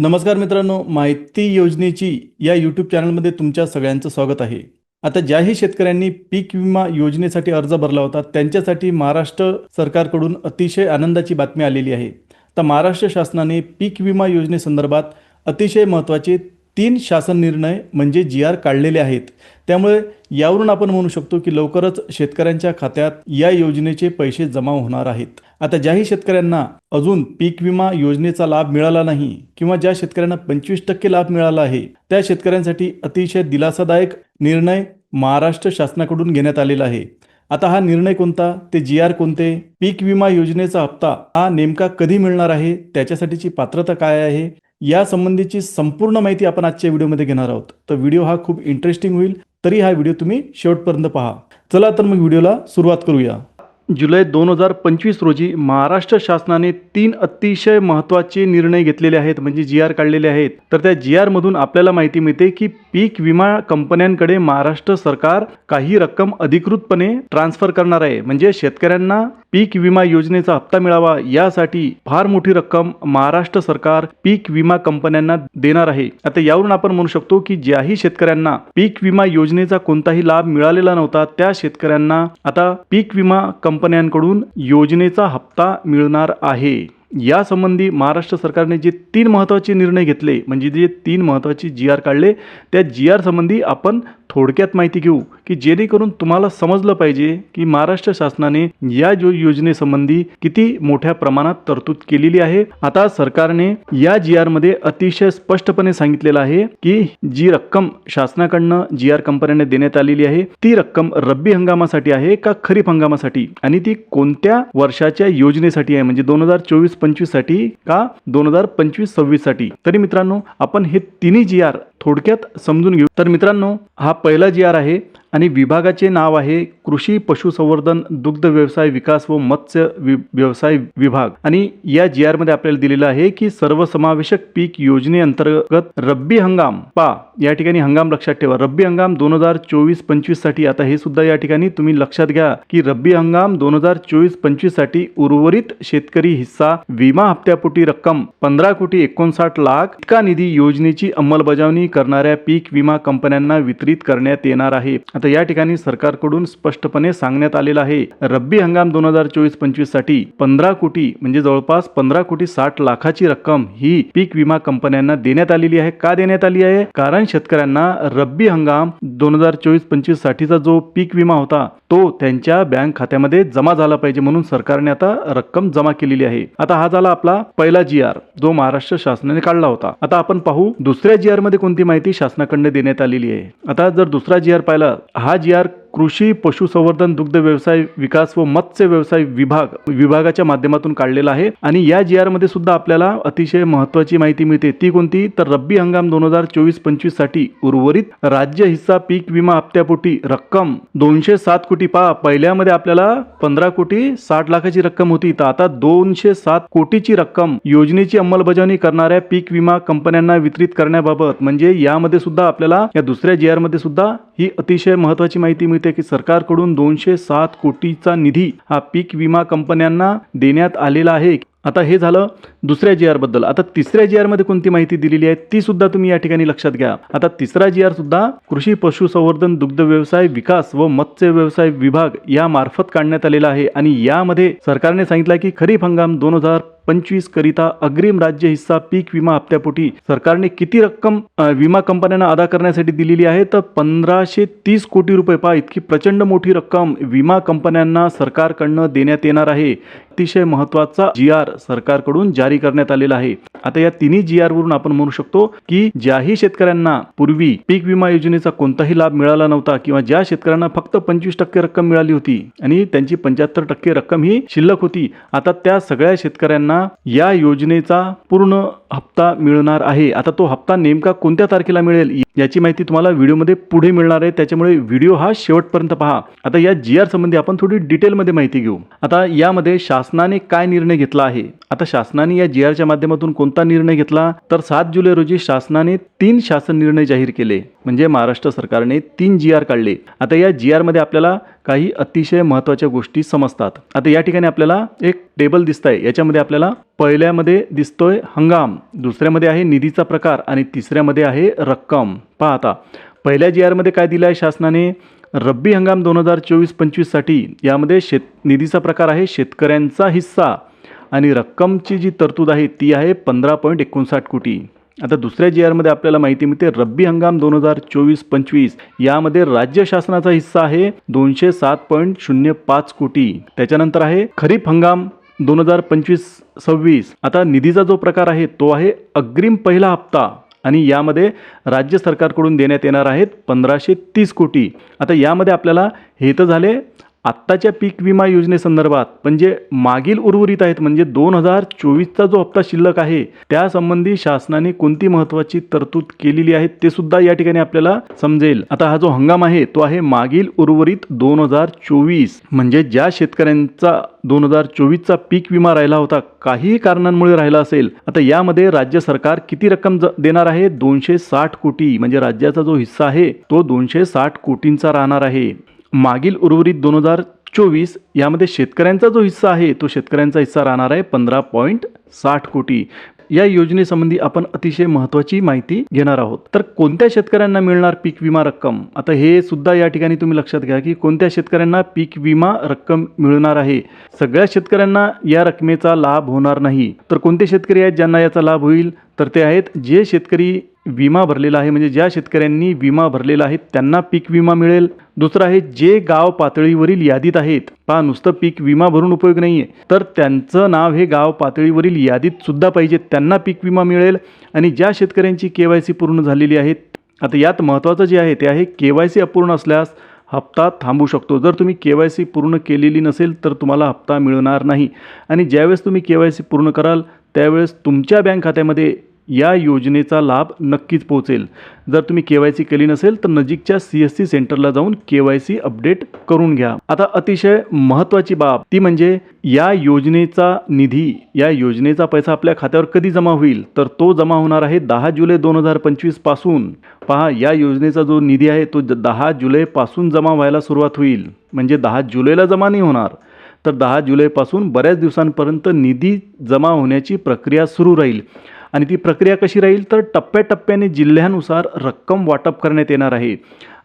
नमस्कार मित्रांनो माहिती योजनेची या यूट्यूब चॅनलमध्ये तुमच्या सगळ्यांचं स्वागत आहे. आता ज्याही शेतकऱ्यांनी पीक विमा योजनेसाठी अर्ज भरला होता त्यांच्यासाठी महाराष्ट्र सरकारकडून अतिशय आनंदाची बातमी आलेली आहे. तर महाराष्ट्र शासनाने पीक विमा योजनेसंदर्भात अतिशय महत्त्वाचे तीन शासन निर्णय म्हणजे जी आर काढलेले आहेत. त्यामुळे यावरून आपण म्हणू शकतो की लवकरच शेतकऱ्यांच्या खात्यात या योजनेचे पैसे जमा होणार आहेत. आता ज्याही शेतकऱ्यांना अजून पीक विमा योजनेचा लाभ मिळाला नाही किंवा ज्या शेतकऱ्यांना पंचवीस टक्के लाभ मिळाला आहे त्या शेतकऱ्यांसाठी अतिशय दिलासादायक निर्णय महाराष्ट्र शासनाकडून घेण्यात आलेला आहे. आता हा निर्णय कोणता? ते जी आर कोणते? पीक विमा योजनेचा हप्ता हा नेमका कधी मिळणार आहे? त्याच्यासाठीची पात्रता काय आहे? या संबंधीची संपूर्ण माहिती आपण आजच्या व्हिडिओमध्ये घेणार आहोत. तर व्हिडिओ हा खूप इंटरेस्टिंग होईल. तरी हा व्हिडिओ तुम्ही शेवटपर्यंत पहा. चला तर मग व्हिडिओला सुरुवात करूया. जुलै दोन हजार पंचवीस रोजी महाराष्ट्र शासनाने तीन अतिशय महत्त्वाचे निर्णय घेतलेले आहेत म्हणजे जी आर काढलेले आहेत. तर त्या जी आरमधून आपल्याला माहिती मिळते की पीक विमा कंपन्यांकडे महाराष्ट्र सरकार काही रक्कम अधिकृतपणे ट्रान्सफर करणार आहे. म्हणजे शेतकऱ्यांना पीक विमा योजनेचा हप्ता मिळावा यासाठी फार मोठी रक्कम महाराष्ट्र सरकार पीक विमा कंपन्यांना देणार आहे. आता यावरून आपण म्हणू शकतो की ज्याही शेतकऱ्यांना पीक विमा योजनेचा कोणताही लाभ मिळालेला नव्हता त्या शेतकऱ्यांना आता पीक विमा कंपन्यांकडून योजनेचा हप्ता मिळणार आहे. यासंबंधी महाराष्ट्र सरकारने जे तीन महत्त्वाचे निर्णय घेतले म्हणजे जे तीन महत्त्वाचे जी आर काढले त्या जी आर संबंधी आपण थोडक्यात माहिती घेऊ की जेणेकरून तुम्हाला समजलं पाहिजे की महाराष्ट्र शासनाने या जो योजनेसंबंधी किती मोठ्या प्रमाणात तरतूद केलेली आहे. आता सरकारने या जी आरमध्ये अतिशय स्पष्टपणे सांगितलेलं आहे की जी रक्कम शासनाकडनं जी आर कंपन्यांना देण्यात आलेली आहे ती रक्कम रब्बी हंगामासाठी आहे का खरीप हंगामासाठी? आणि ती कोणत्या वर्षाच्या योजनेसाठी आहे? म्हणजे दोन हजार चोवीस पंचवीससाठी का दोन हजार पंचवीस सव्वीससाठी? तरी मित्रांनो आपण हे तिन्ही जी आर थोडक्यात समजून घेऊ. तर मित्रांनो हा पहिला जी आर आहे आणि विभागाचे नाव आहे कृषी पशुसंवर्धन दुग्ध व्यवसाय विकास व मत्स्य वि व्यवसाय विभाग. आणि या जी आरमध्ये आपल्याला दिलेलं आहे की सर्वसमावेशक पीक योजनेअंतर्गत रब्बी हंगाम पा या ठिकाणी हंगाम लक्षात ठेवा. रब्बी हंगाम दोन हजार चोवीस पंचवीससाठी. आता हे सुद्धा या ठिकाणी तुम्ही लक्षात घ्या की रब्बी हंगाम दोन हजार चोवीस पंचवीससाठी उर्वरित शेतकरी हिस्सा विमा हप्त्यापोटी रक्कम पंधरा कोटी एकोणसाठ लाख इतका निधी योजनेची अंमलबजावणी करणाऱ्या पीक विमा कंपन्यांना वितरित करण्यात येणार आहे. आता या ठिकाणी सरकारकडून स्पष्टपणे सांगण्यात आलेलं आहे रब्बी हंगाम दोन हजार चोवीस पंचवीससाठी पंधरा कोटी म्हणजे जवळपास पंधरा कोटी साठ लाखाची रक्कम ही पीक विमा कंपन्यांना देण्यात आलेली आहे. का देण्यात आली आहे? कारण शेतकऱ्यांना रब्बी हंगाम दोन हजार चोवीस पंचवीस साठीचा जो पीक विमा होता तो त्यांच्या बँक खात्यामध्ये जमा झाला पाहिजे म्हणून सरकारने आता रक्कम जमा केलेली आहे. आता हा झाला आपला पहिला जी आर जो महाराष्ट्र शासनाने काढला होता. आता आपण पाहू दुसऱ्या जी आरमध्ये कोणती माहिती शासनाकडे देण्यात आलेली आहे. आता जर दुसरा जी आर पाहिला हा जी आर कृषी पशुसंवर्धन दुग्ध व्यवसाय विकास व मत्स्य व्यवसाय विभाग विभागाच्या माध्यमातून काढलेला आहे आणि या जी आरमध्ये सुद्धा आपल्याला अतिशय महत्त्वाची माहिती मिळते. ती कोणती? तर रब्बी हंगाम दोन हजार चोवीस पंचवीससाठी उर्वरित राज्य हिस्सा पीक विमा हप्त्यापोटी रक्कम दोनशे सात कोटी पा पहिल्यामध्ये आपल्याला पंधरा कोटी साठ लाखाची रक्कम होती. तर आता दोनशे सात कोटीची रक्कम योजनेची अंमलबजावणी करणाऱ्या पीक विमा कंपन्यांना वितरित करण्याबाबत म्हणजे यामध्ये सुद्धा आपल्याला या दुसऱ्या जी आरमध्ये सुद्धा ही अतिशय महत्त्वाची माहिती मिळते. की सरकारकडून दोनशे सात कोटीचा निधी हा पीक विमा कंपन्यांना देण्यात आलेला आहे. आता हे झालं दुसऱ्या जी बद्दल. आता तिसऱ्या जी आरमध्ये कोणती माहिती दिलेली आहे ती सुद्धा तुम्ही या ठिकाणी लक्षात घ्या. आता तिसरा जी आर सुद्धा कृषी पशुसंवर्धन दुग्ध व्यवसाय विकास व मत्स्य व्यवसाय विभाग या मार्फत काढण्यात आलेला आहे. आणि यामध्ये सरकारने सांगितलं की खरीप हंगाम दोन हजार पंचवीस करिता अग्रिम राज्य हिस्सा पीक विमा हप्त्यापोटी सरकारने किती रक्कम विमा कंपन्यांना अदा करण्यासाठी दिलेली आहे? तर पंधराशे तीस कोटी रुपये पहा इतकी प्रचंड मोठी रक्कम विमा कंपन्यांना सरकारकडनं देण्यात येणार आहे. अतिशय महत्त्वाचा जी आर सरकारकडून जारी करण्यात आलेला आहे. आता या तिन्ही जी आर वरून आपण म्हणू शकतो की ज्याही शेतकऱ्यांना पूर्वी पीक विमा योजनेचा कोणताही लाभ मिळाला नव्हता किंवा ज्या शेतकऱ्यांना फक्त पंचवीस टक्के रक्कम मिळाली होती आणि त्यांची पंच्याहत्तर टक्के रक्कम ही शिल्लक होती आता त्या सगळ्या शेतकऱ्यांना या योजनेचा पूर्ण हप्ता मिळणार आहे. आता तो हप्ता नेमका कोणत्या तारखेला मिळेल? याची माहिती तुम्हाला व्हिडिओमध्ये पुढे मिळणार आहे. त्याच्यामुळे व्हिडिओ हा शेवटपर्यंत पहा. आता या जी आर संबंधी आपण थोडी डिटेलमध्ये माहिती घेऊ. आता यामध्ये शासनाने काय निर्णय घेतला आहे? आता शासनाने या जी आरच्या माध्यमातून कोणता निर्णय घेतला? तर सात जुलै रोजी शासनाने तीन शासन निर्णय जाहीर केले. म्हणजे महाराष्ट्र सरकारने तीन जी आर काढले. आता या जी आरमध्ये आपल्याला काही अतिशय महत्त्वाच्या गोष्टी समजतात. आता या ठिकाणी आपल्याला एक टेबल दिसत आहे याच्यामध्ये आपल्याला पहिल्यामध्ये दिसतोय हंगाम दुसऱ्यामध्ये आहे निधीचा प्रकार आणि तिसऱ्यामध्ये आहे रक्कम. पहा आता पहिल्या जी आरमध्ये काय दिलं आहे शासनाने? रब्बी हंगाम दोन हजार चोवीस पंचवीससाठी यामध्ये शेत निधीचा प्रकार आहे शेतकऱ्यांचा हिस्सा आणि रक्कमची जी तरतूद आहे ती आहे पंधरा पॉईंट एकोणसाठ कोटी. आता दुसऱ्या जी आरमध्ये आपल्याला माहिती मिळते रब्बी हंगाम दोन हजार चोवीस पंचवीस यामध्ये राज्य शासनाचा हिस्सा आहे दोनशे सात पॉईंट शून्य पाच कोटी. त्याच्यानंतर आहे खरीप हंगाम दोन हजार पंचवीस सव्वीस. आता निधीचा जो प्रकार आहे तो आहे अग्रिम पहिला हप्ता. आणि यामध्ये राज्य सरकारकडून देण्यात येणार आहेत पंधराशे तीस कोटी. आता यामध्ये आपल्याला हे तर झाले आत्ताच्या पीक विमा योजनेसंदर्भात म्हणजे मागील उर्वरित आहेत म्हणजे दोन हजार चोवीसचा जो हप्ता शिल्लक आहे त्यासंबंधी शासनाने कोणती महत्त्वाची तरतूद केलेली आहे ते सुद्धा या ठिकाणी आपल्याला समजेल. आता हा जो हंगाम आहे तो आहे मागील उर्वरित दोन हजार चोवीस. म्हणजे ज्या शेतकऱ्यांचा दोन हजार चोवीसचा पीक विमा राहिला होता काही कारणांमुळे राहिला असेल आता यामध्ये राज्य सरकार किती रक्कम ज- देणार आहे? दोनशे साठ कोटी. म्हणजे राज्याचा जो हिस्सा आहे तो दोनशे साठ कोटींचा राहणार आहे. मागील उर्वरित दोन हजार चोवीस यामध्ये शेतकऱ्यांचा जो हिस्सा आहे तो शेतकऱ्यांचा हिस्सा राहणार आहे पंधरा पॉईंट साठ कोटी. या योजनेसंबंधी आपण अतिशय महत्त्वाची माहिती घेणार आहोत. तर कोणत्या शेतकऱ्यांना मिळणार पीक विमा रक्कम? आता हे सुद्धा या ठिकाणी तुम्ही लक्षात घ्या की कोणत्या शेतकऱ्यांना पीक विमा रक्कम मिळणार आहे? सगळ्या शेतकऱ्यांना या रकमेचा लाभ होणार नाही. तर कोणते शेतकरी आहेत ज्यांना याचा लाभ होईल? तर ते आहेत जे शेतकरी विमा भरलेला आहे म्हणजे ज्या शेतकऱ्यांनी विमा भरलेला आहे त्यांना पीक विमा मिळेल. दुसरं आहे जे गाव पातळीवरील यादीत आहेत पहा नुसतं पीक विमा भरून उपयोग नाही आहे तर त्यांचं नाव हे गाव पातळीवरील यादीत सुद्धा पाहिजे त्यांना पीक विमा मिळेल. आणि ज्या शेतकऱ्यांची के वाय सी पूर्ण झालेली आहे आता यात महत्त्वाचं जे आहे ते आहे के वाय सी अपूर्ण असल्यास हप्ता थांबू शकतो. जर तुम्ही के वाय सी पूर्ण केलेली नसेल तर तुम्हाला हप्ता मिळणार नाही. आणि ज्यावेळेस तुम्ही के वाय सी पूर्ण कराल त्यावेळेस तुमच्या बँक खात्यामध्ये या योजनेचा लाभ नक्कीच पोहोचेल. जर तुम्ही के वाय सी केली नसेल तर नजीकच्या सी एस सी सेंटरला जाऊन के वाय सी अपडेट करून घ्या. आता अतिशय महत्त्वाची बाब ती म्हणजे या योजनेचा निधी या योजनेचा पैसा आपल्या खात्यावर कधी जमा होईल? तर तो जमा होणार आहे दहा जुलै दोन हजार पंचवीसपासून. पहा या योजनेचा जो निधी आहे तो दहा जुलैपासून जमा व्हायला सुरुवात होईल. म्हणजे दहा जुलैला जमा नाही होणार. तर दहा जुलैपासून बऱ्याच दिवसांपर्यंत निधी जमा होण्याची प्रक्रिया सुरू राहील. आणि ती प्रक्रिया कशी राहील? तर टप्प्याटप्प्याने जिल्ह्यानुसार रक्कम वाटप करण्यात येणार आहे.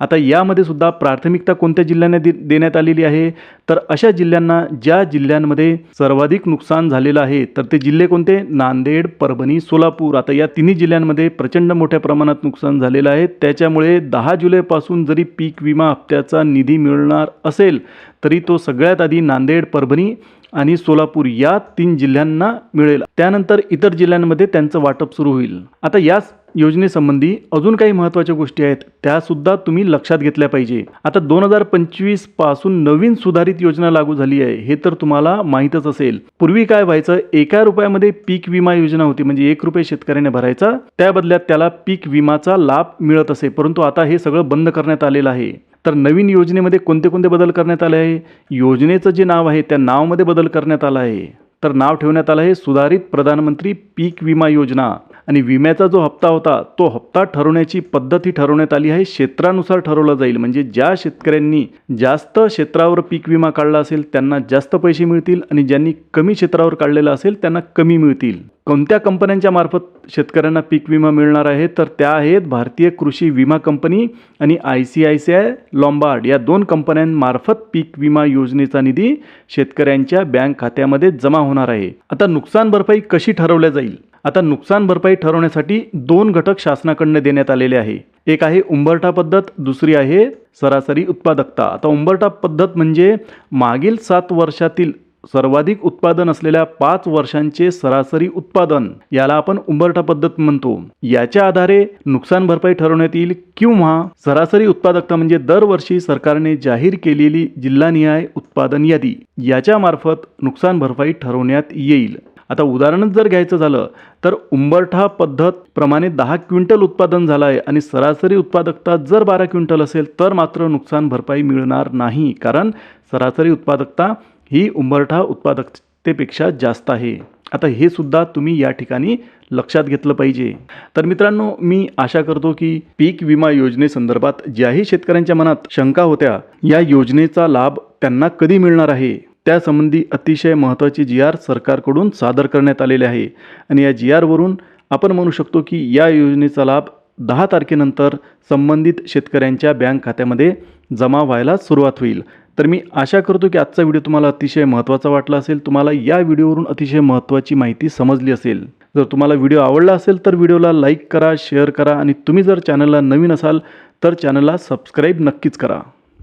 आता यामध्ये सुद्धा प्राथमिकता कोणत्या जिल्ह्यांना दे देण्यात आलेली आहे? तर अशा जिल्ह्यांना ज्या जिल्ह्यांमध्ये सर्वाधिक नुकसान झालेलं आहे तर ते जिल्हे कोणते? नांदेड परभणी सोलापूर. आता या तिन्ही जिल्ह्यांमध्ये प्रचंड मोठ्या प्रमाणात नुकसान झालेलं आहे. त्याच्यामुळे दहा जुलैपासून जरी पीक विमा हप्त्याचा निधी मिळणार असेल तरी तो सगळ्यात आधी नांदेड परभणी आणि सोलापूर या तीन जिल्ह्यांना मिळेल. त्यानंतर इतर जिल्ह्यांमध्ये त्यांचं वाटप सुरू होईल. आता याच योजनेसंबंधी अजून काही महत्त्वाच्या गोष्टी आहेत त्यासुद्धा तुम्ही लक्षात घेतल्या पाहिजे. आता दोन हजार पंचवीसपासून नवीन सुधारित योजना लागू झाली आहे हे तर तुम्हाला माहीतच असेल. पूर्वी काय व्हायचं एका रुपयामध्ये पीक विमा योजना होती म्हणजे एक रुपये शेतकऱ्याने भरायचा त्या बदल्यात त्याला पीक विमाचा लाभ मिळत असे परंतु आता हे सगळं बंद करण्यात आलेलं आहे. तर नवीन योजनेमध्ये कोणते कोणते बदल करण्यात आले आहे? योजनेचं जे नाव आहे त्या नावामध्ये बदल करण्यात आला आहे. तर नाव ठेवण्यात आलं आहे सुधारित प्रधानमंत्री पीक विमा योजना. आणि विम्याचा जो हप्ता होता तो हप्ता ठरवण्याची पद्धती ठरवण्यात आली आहे. क्षेत्रानुसार ठरवला जाईल. म्हणजे ज्या शेतकऱ्यांनी जास्त क्षेत्रावर पीक विमा काढला असेल त्यांना जास्त पैसे मिळतील. आणि ज्यांनी कमी क्षेत्रावर काढलेला असेल त्यांना कमी मिळतील. कोणत्या कंपन्यांच्या मार्फत शेतकऱ्यांना पीक विमा मिळणार आहे? तर त्या आहेत भारतीय कृषी विमा कंपनी आणि I C I C I Lombard. या दोन कंपन्यांमार्फत पीक विमा योजनेचा निधी शेतकऱ्यांच्या बँक खात्यामध्ये जमा होणार आहे. आता नुकसान भरपाई कशी ठरवल्या जाईल? आता नुकसान भरपाई ठरवण्यासाठी दोन घटक शासनाकडनं देण्यात आलेले आहे. एक आहे उंबरठा पद्धत दुसरी आहे सरासरी उत्पादकता. आता उंबरठा पद्धत म्हणजे मागील सात वर्षातील सर्वाधिक उत्पादन असलेल्या पाच वर्षांचे सरासरी उत्पादन याला आपण उंबरठा पद्धत म्हणतो. याच्या आधारे नुकसान भरपाई ठरवण्यात येईल किंवा सरासरी उत्पादकता म्हणजे दरवर्षी सरकारने जाहीर केलेली जिल्हानिहाय उत्पादन यादी याच्या मार्फत नुकसान भरपाई ठरवण्यात येईल. आता उदाहरणच जर घ्यायचं झालं तर उंबरठा पद्धत प्रमाणे दहा क्विंटल उत्पादन झालं आहे आणि सरासरी उत्पादकता जर बारा क्विंटल असेल तर मात्र नुकसान भरपाई मिळणार नाही. कारण सरासरी उत्पादकता ही उंबरठा उत्पादकतेपेक्षा जास्त आहे. आता हे सुद्धा तुम्ही या ठिकाणी लक्षात घेतलं पाहिजे. तर मित्रांनो मी आशा करतो की पीक विमा योजनेसंदर्भात ज्याही शेतकऱ्यांच्या मनात शंका होत्या या योजनेचा लाभ त्यांना कधी मिळणार आहे? त्यासंबंधी अतिशय महत्त्वाची जी आर सरकारकडून सादर करण्यात आलेले आहे. आणि या जी आरवरून आपण म्हणू शकतो की या योजनेचा लाभ दहा तारखेनंतर संबंधित शेतकऱ्यांच्या बँक खात्यामध्ये जमा व्हायला सुरुवात होईल. तर मी आशा करतो की आजचा व्हिडिओ तुम्हाला अतिशय महत्त्वाचा वाटला असेल तुम्हाला या व्हिडिओवरून अतिशय महत्त्वाची माहिती समजली असेल. जर तुम्हाला व्हिडिओ आवडला असेल तर व्हिडिओला लाईक करा शेअर करा आणि तुम्ही जर चॅनलला नवीन असाल तर चॅनलला सबस्क्राईब नक्कीच करा.